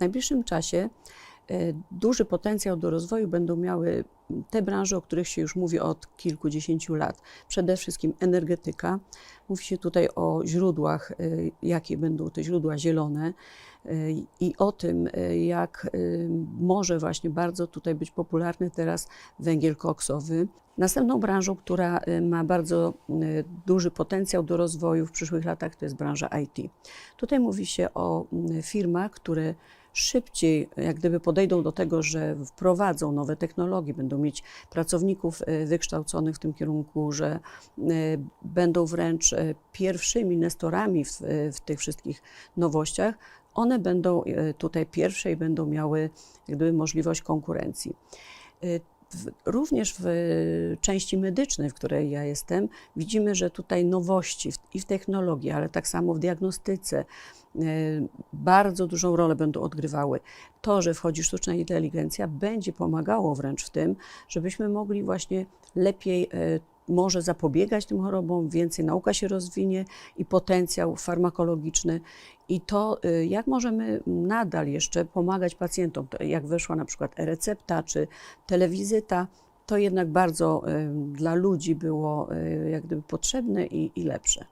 W najbliższym czasie e, duży potencjał do rozwoju będą miały te branże, o których się już mówi od kilkudziesięciu lat. Przede wszystkim energetyka. Mówi się tutaj o źródłach, e, jakie będą te źródła zielone e, i o tym, jak może właśnie bardzo tutaj być popularny teraz węgiel koksowy. Następną branżą, która ma bardzo duży potencjał do rozwoju w przyszłych latach, to jest branża IT. Tutaj mówi się o firmach, które szybciej jak gdyby podejdą do tego, że wprowadzą nowe technologie, będą mieć pracowników e, wykształconych w tym kierunku, że e, będą wręcz e, pierwszymi nestorami w, w tych wszystkich nowościach, one będą tutaj pierwsze i będą miały jak gdyby możliwość konkurencji. W- Również w części medycznej, w której ja jestem, widzimy, że tutaj nowości w- i w technologii, ale tak samo w diagnostyce e, bardzo dużą rolę będą odgrywały. To, że wchodzi sztuczna inteligencja, będzie pomagało wręcz w tym, żebyśmy mogli właśnie lepiej e, może zapobiegać tym chorobom, więcej nauka się rozwinie i potencjał farmakologiczny. I to, y, jak możemy nadal jeszcze pomagać pacjentom, to jak weszła na przykład e-recepta czy telewizyta, to jednak bardzo y, dla ludzi było y, jak gdyby potrzebne i, i lepsze.